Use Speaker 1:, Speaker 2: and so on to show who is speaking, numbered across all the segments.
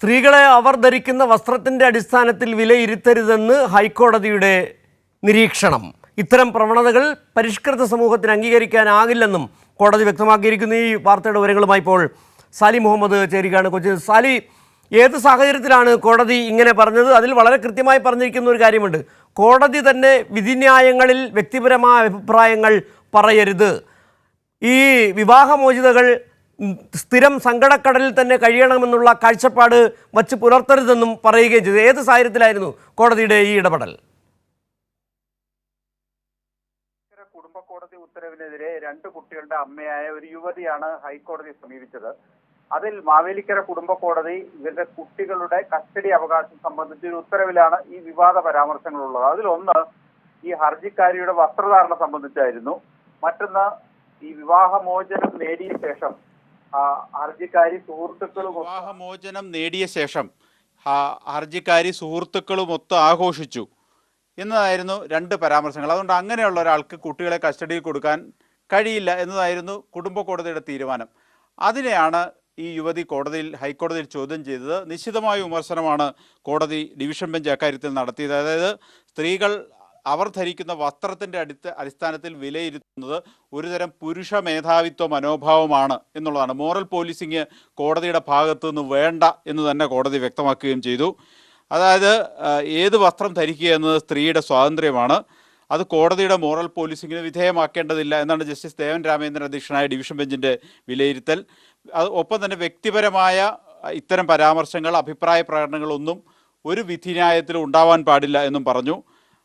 Speaker 1: സ്ത്രീകളെ അവർ ധരിക്കുന്ന വസ്ത്രത്തിന്റെ അടിസ്ഥാനത്തിൽ വിലയിരുത്തരുതെന്ന് ഹൈക്കോടതിയുടെ നിരീക്ഷണം. ഇത്തരം പ്രവണതകൾ പരിഷ്കൃത സമൂഹത്തിന് അംഗീകരിക്കാനാകില്ലെന്നും കോടതി വ്യക്തമാക്കിയിരിക്കുന്നു. ഈ വാർത്തയുടെ വിവരങ്ങളുമായി ഇപ്പോൾ സാലി മുഹമ്മദ് ചേരുകയാണ്. കൊച്ചി സാലി ഏത് സാഹചര്യത്തിലാണ് കോടതി ഇങ്ങനെ പറഞ്ഞത്? അതിൽ വളരെ കൃത്യമായി പറഞ്ഞിരിക്കുന്ന ഒരു കാര്യമുണ്ട്. കോടതി തന്നെ വിധിന്യായങ്ങളിൽ വ്യക്തിപരമായ അഭിപ്രായങ്ങൾ പറയരുത്. ഈ വിവാഹമോചിതകൾ സ്ഥിരം സങ്കടക്കടലിൽ തന്നെ കഴിയണമെന്നുള്ള കാഴ്ചപ്പാട് വച്ച് പുലർത്തരുതെന്നും പറയുകയും ചെയ്തു. ഏത് സാഹചര്യത്തിലായിരുന്നു കോടതിയുടെ ഈ ഇടപെടൽ?
Speaker 2: കുടുംബ കോടതി ഉത്തരവിനെതിരെ രണ്ട് കുട്ടികളുടെ അമ്മയായ ഒരു യുവതിയാണ് ഹൈക്കോടതിയെ സമീപിച്ചത്. അതിൽ മാവേലിക്കര കുടുംബ കോടതി ഇവരുടെ കുട്ടികളുടെ കസ്റ്റഡി അവകാശം സംബന്ധിച്ച ഒരു ഉത്തരവിലാണ് ഈ വിവാദ പരാമർശങ്ങളുള്ളത്. അതിലൊന്ന് ഈ ഹർജിക്കാരിയുടെ വസ്ത്രധാരണം സംബന്ധിച്ചായിരുന്നു. മറ്റൊന്ന് ഈ വിവാഹമോചനം നേടിയ ശേഷം ഹർജിക്കാരി സുഹൃത്തുക്കളും
Speaker 3: വിവാഹമോചനം നേടിയ ശേഷം ഹർജിക്കാരി സുഹൃത്തുക്കളുമൊത്ത് ആഘോഷിച്ചു എന്നതായിരുന്നു രണ്ട് പരാമർശങ്ങൾ. അതുകൊണ്ട് അങ്ങനെയുള്ള ഒരാൾക്ക് കുട്ടികളെ കസ്റ്റഡിയിൽ കൊടുക്കാൻ കഴിയില്ല എന്നതായിരുന്നു കുടുംബ കോടതിയുടെ തീരുമാനം. അതിനെയാണ് ഈ യുവതി കോടതിയിൽ ഹൈക്കോടതിയിൽ ചോദ്യം ചെയ്തത്. നിശ്ചിതമായ വിമർശനമാണ് കോടതി ഡിവിഷൻ ബെഞ്ച് അക്കാര്യത്തിൽ നടത്തിയത്. അതായത് സ്ത്രീകൾ അവർ ധരിക്കുന്ന വസ്ത്രത്തിന്റെ അടുത്ത് അടിസ്ഥാനത്തിൽ വിലയിരുത്തുന്നത് ഒരുതരം പുരുഷ മേധാവിത്വ മനോഭാവമാണ് എന്നുള്ളതാണ്. മോറൽ പോലീസിങ് കോടതിയുടെ ഭാഗത്തു നിന്ന് വേണ്ട എന്ന് തന്നെ കോടതി വ്യക്തമാക്കുകയും ചെയ്തു. അതായത് ഏത് വസ്ത്രം ധരിക്കുക എന്നത് സ്ത്രീയുടെ സ്വാതന്ത്ര്യമാണ്. അത് കോടതിയുടെ മോറൽ പോലീസിങ്ങിന് വിധേയമാക്കേണ്ടതില്ല എന്നാണ് ജസ്റ്റിസ് ദേവൻ രാമേന്ദ്രൻ അധ്യക്ഷനായ ഡിവിഷൻ ബെഞ്ചിന്റെ വിലയിരുത്തൽ. അത് ഒപ്പം തന്നെ വ്യക്തിപരമായ ഇത്തരം പരാമർശങ്ങൾ അഭിപ്രായ പ്രകടനങ്ങളൊന്നും ഒരു വിധിന്യായത്തിലും ഉണ്ടാവാൻ പാടില്ല എന്നും പറഞ്ഞു.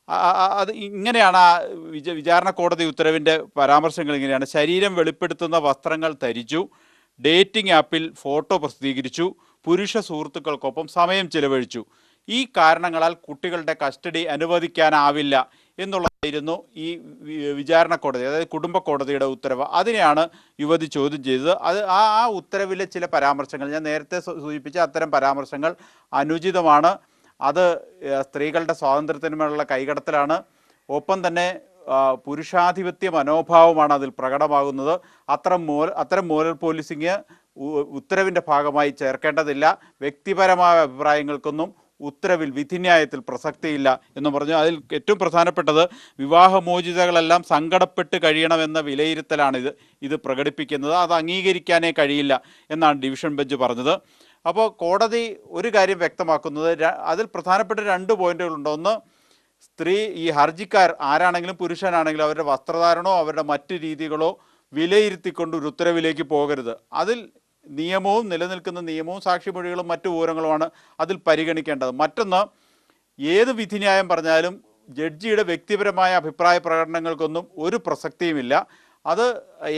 Speaker 3: അത് ഇങ്ങനെയാണ് ആ വിച വിചാരണ കോടതി ഉത്തരവിന്റെ പരാമർശങ്ങൾ ഇങ്ങനെയാണ്. ശരീരം വെളിപ്പെടുത്തുന്ന വസ്ത്രങ്ങൾ ധരിച്ചു ഡേറ്റിംഗ് ആപ്പിൽ ഫോട്ടോ പ്രസിദ്ധീകരിച്ചു പുരുഷ സുഹൃത്തുക്കൾക്കൊപ്പം സമയം ചിലവഴിച്ചു. ഈ കാരണങ്ങളാൽ കുട്ടികളുടെ കസ്റ്റഡി അനുവദിക്കാനാവില്ല എന്നുള്ളതായിരുന്നു ഈ വിചാരണ കോടതി അതായത് കുടുംബ കോടതിയുടെ ഉത്തരവ്. അതിനെയാണ് യുവതി ചോദ്യം ചെയ്തത്. അത് ആ ആ ഉത്തരവിലെ ചില പരാമർശങ്ങൾ ഞാൻ നേരത്തെ സൂചിപ്പിച്ച അത്തരം പരാമർശങ്ങൾ അനുചിതമാണ്. അത് സ്ത്രീകളുടെ സ്വാതന്ത്ര്യത്തിനുമേലുള്ള കൈകടത്തലാണ്. ഒപ്പം തന്നെ പുരുഷാധിപത്യ മനോഭാവമാണ് അതിൽ പ്രകടമാകുന്നത്. അത്തരം മോൽ അത്തരം മോരൽ പോലീസിങ് ഉത്തരവിന്റെ ഭാഗമായി ചേർക്കേണ്ടതില്ല. വ്യക്തിപരമായ അഭിപ്രായങ്ങൾക്കൊന്നും ഉത്തരവിൽ വിധിന്യായത്തിൽ പ്രസക്തിയില്ല എന്ന് പറഞ്ഞു. അതിൽ ഏറ്റവും പ്രധാനപ്പെട്ടത് വിവാഹമോചിതകളെല്ലാം സങ്കടപ്പെട്ട് കഴിയണമെന്ന വിലയിരുത്തലാണ് ഇത് ഇത് പ്രകടിപ്പിക്കുന്നത്. അത് അംഗീകരിക്കാനേ കഴിയില്ല എന്നാണ് ഡിവിഷൻ ബെഞ്ച് പറഞ്ഞത്. അപ്പോൾ കോടതി ഒരു കാര്യം വ്യക്തമാക്കുന്നത് അതിൽ പ്രധാനപ്പെട്ട രണ്ട് പോയിന്റുകളുണ്ട്. ഒന്ന് സ്ത്രീ ഈ ഹർജിക്കാർ ആരാണെങ്കിലും പുരുഷനാണെങ്കിലും അവരുടെ വസ്ത്രധാരണോ അവരുടെ മറ്റു രീതികളോ വിലയിരുത്തിക്കൊണ്ട് ഒരു ഉത്തരവിലേക്ക് പോകരുത്. അതിൽ നിയമവും നിലനിൽക്കുന്ന നിയമവും സാക്ഷിമൊഴികളും മറ്റു വിവരങ്ങളുമാണ് അതിൽ പരിഗണിക്കേണ്ടത്. മറ്റൊന്ന് ഏത് വിധിന്യായം പറഞ്ഞാലും ജഡ്ജിയുടെ വ്യക്തിപരമായ അഭിപ്രായ പ്രകടനങ്ങൾക്കൊന്നും ഒരു പ്രസക്തിയുമില്ല. അത്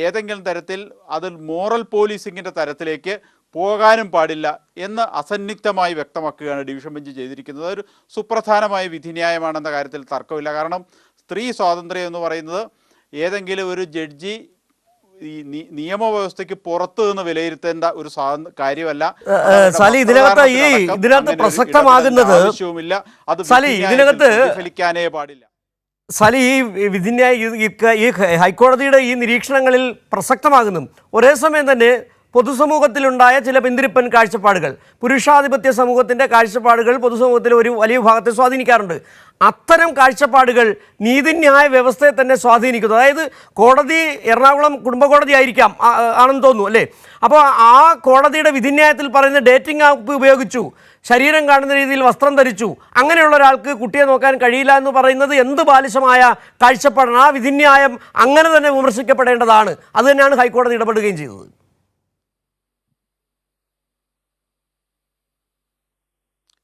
Speaker 3: ഏതെങ്കിലും തരത്തിൽ അതിൽ മോറൽ പോലീസിങ്ങിന്റെ തരത്തിലേക്ക് പോകാനും പാടില്ല എന്ന് അസന്നിഗ്ധമായി വ്യക്തമാക്കുകയാണ് ഡിവിഷൻ ബെഞ്ച് ചെയ്തിരിക്കുന്നത്. ഒരു സുപ്രധാനമായ വിധിന്യായമാണെന്ന കാര്യത്തിൽ തർക്കമില്ല. കാരണം സ്ത്രീ സ്വാതന്ത്ര്യം എന്ന് പറയുന്നത് ഏതെങ്കിലും ഒരു ജഡ്ജി ഈ നിയമവ്യവസ്ഥയ്ക്ക് പുറത്തു നിന്ന് വിലയിരുത്തേണ്ട ഒരു കാര്യമല്ല.
Speaker 1: സലി ഇതിനകത്ത് ഈ- ഇതിനകത്ത് പ്രസക്തമാകുന്നത്
Speaker 3: ആവശ്യവുമില്ല. അത്
Speaker 1: സാലി, ഇതിനകത്ത്
Speaker 3: ഫലിക്കാനേ പാടില്ല.
Speaker 1: സലി ഈ വിധിന്യായ ഈ ഹൈക്കോടതിയുടെ ഈ നിരീക്ഷണങ്ങളിൽ പ്രസക്തമാകുന്നു. ഒരേ സമയം തന്നെ പൊതുസമൂഹത്തിലുണ്ടായ ചില പിന്തിരിപ്പൻ കാഴ്ചപ്പാടുകൾ. പുരുഷാധിപത്യ സമൂഹത്തിന്റെ കാഴ്ചപ്പാടുകൾ പൊതുസമൂഹത്തിൽ ഒരു വലിയ വിഭാഗത്തെ സ്വാധീനിക്കാറുണ്ട്. അത്തരം കാഴ്ചപ്പാടുകൾ നീതിന്യായ വ്യവസ്ഥയെ തന്നെ സ്വാധീനിക്കുന്നു. അതായത് കോടതി എറണാകുളം കുടുംബ കോടതി ആയിരിക്കാം ആണെന്ന് തോന്നുന്നു അല്ലേ? അപ്പോൾ ആ കോടതിയുടെ വിധിന്യായത്തിൽ പറയുന്ന ഡേറ്റിംഗ് ആപ്പ് ഉപയോഗിച്ചു ശരീരം കാണുന്ന രീതിയിൽ വസ്ത്രം ധരിച്ചു അങ്ങനെയുള്ള ഒരാൾക്ക് കുട്ടിയെ നോക്കാൻ കഴിയില്ല എന്ന് പറയുന്നത് എന്ത് ബാലിശമായ കാഴ്ചപ്പാടാണ്? ആ വിധിന്യായം അങ്ങനെ തന്നെ വിമർശിക്കപ്പെടേണ്ടതാണ്. അത് തന്നെയാണ് ഹൈക്കോടതി ഇടപെടുകയും ചെയ്തത്.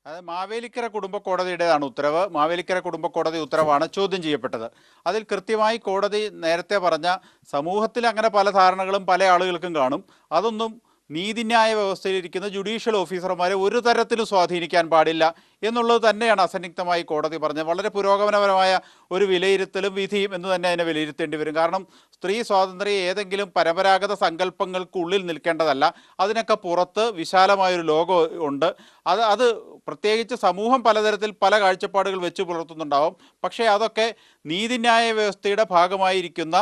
Speaker 3: അത് മാവേലിക്കര കുടുംബ കോടതിയുടേതാണ് ഉത്തരവ്. മാവേലിക്കര കുടുംബ കോടതി ഉത്തരവാണ് ചോദ്യം ചെയ്യപ്പെട്ടത്. അതിൽ കൃത്യമായി കോടതി നേരത്തെ പറഞ്ഞ സമൂഹത്തിൽ അങ്ങനെ പല ധാരണകളും പല ആളുകൾക്കും കാണും. അതൊന്നും നീതിന്യായ വ്യവസ്ഥയിലിരിക്കുന്ന ജുഡീഷ്യൽ ഓഫീസർമാരെ ഒരു തരത്തിലും സ്വാധീനിക്കാൻ പാടില്ല എന്നുള്ളത് തന്നെയാണ് അസന്നിഗ്ധമായി കോടതി പറഞ്ഞത്. വളരെ പുരോഗമനപരമായ ഒരു വിലയിരുത്തലും വിധിയും എന്ന് തന്നെ അതിനെ വിലയിരുത്തേണ്ടി വരും. കാരണം സ്ത്രീ സ്വാതന്ത്ര്യം ഏതെങ്കിലും പരമ്പരാഗത സങ്കല്പങ്ങൾക്കുള്ളിൽ നിൽക്കേണ്ടതല്ല. അതിനൊക്കെ പുറത്ത് വിശാലമായൊരു ലോകം ഉണ്ട്. അത് അത് പ്രത്യേകിച്ച് സമൂഹം പലതരത്തിൽ പല കാഴ്ചപ്പാടുകൾ വെച്ച് പുലർത്തുന്നുണ്ടാവും. പക്ഷേ അതൊക്കെ നീതിന്യായ വ്യവസ്ഥയുടെ ഭാഗമായിരിക്കുന്ന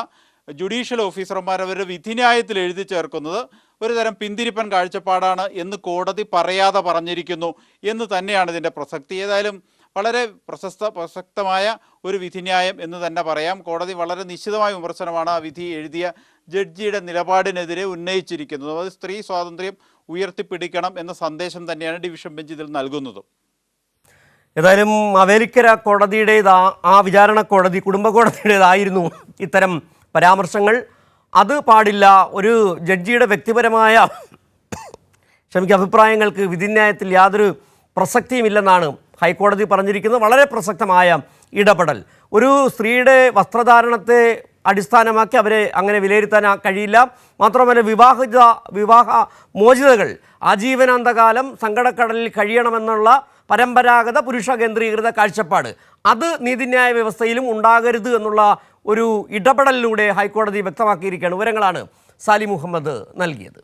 Speaker 3: ജുഡീഷ്യൽ ഓഫീസർമാർ അവരുടെ വിധിന്യായത്തിൽ എഴുതി ചേർക്കുന്നത് ഒരു തരം പിന്തിരിപ്പൻ കാഴ്ചപ്പാടാണ് എന്ന് കോടതി പറയാതെ പറഞ്ഞിരിക്കുന്നു എന്ന് തന്നെയാണ് ഇതിന്റെ പ്രസക്തി. ഏതായാലും വളരെ പ്രശസ്ത പ്രസക്തമായ ഒരു വിധിന്യായം എന്ന് തന്നെ പറയാം. കോടതി വളരെ നിശ്ചിതമായ വിമർശനമാണ് ആ വിധി എഴുതിയ ജഡ്ജിയുടെ നിലപാടിനെതിരെ ഉന്നയിച്ചിരിക്കുന്നത്. അത് സ്ത്രീ സ്വാതന്ത്ര്യം ഉയർത്തിപ്പിടിക്കണം എന്ന സന്ദേശം തന്നെയാണ് ഡിവിഷൻ ബെഞ്ച് ഇതിൽ നൽകുന്നത്.
Speaker 1: ഏതായാലും അമേരിക്കര കോടതിയുടേതാ ആ വിചാരണ കോടതി കുടുംബ കോടതിയുടേതായിരുന്നു ഇത്തരം പരാമർശങ്ങൾ. അത് പാടില്ല. ഒരു ജഡ്ജിയുടെ വ്യക്തിപരമായ ക്ഷമിക്കുക അഭിപ്രായങ്ങൾക്ക് വിധിന്യായത്തിൽ യാതൊരു പ്രസക്തിയുമില്ലെന്നാണ് ഹൈക്കോടതി പറഞ്ഞിരിക്കുന്നത്. വളരെ പ്രസക്തമായ ഇടപെടൽ. ഒരു സ്ത്രീയുടെ വസ്ത്രധാരണത്തെ അടിസ്ഥാനമാക്കി അവരെ അങ്ങനെ വിലയിരുത്താൻ കഴിയില്ല. മാത്രമല്ല വിവാഹിത വിവാഹ മോചിതകൾ ആജീവനാന്തകാലം സങ്കടക്കടലിൽ കഴിയണമെന്നുള്ള പരമ്പരാഗത പുരുഷ കേന്ദ്രീകൃത കാഴ്ചപ്പാട്. അത് നീതിന്യായ വ്യവസ്ഥയിലും ഉണ്ടാകരുത് എന്നുള്ള ഒരു ഇടപെടലിലൂടെ ഹൈക്കോടതി വ്യക്തമാക്കിയിരിക്കുകയാണ്. വിവരങ്ങളാണ് സാലി മുഹമ്മദ് നൽകിയത്.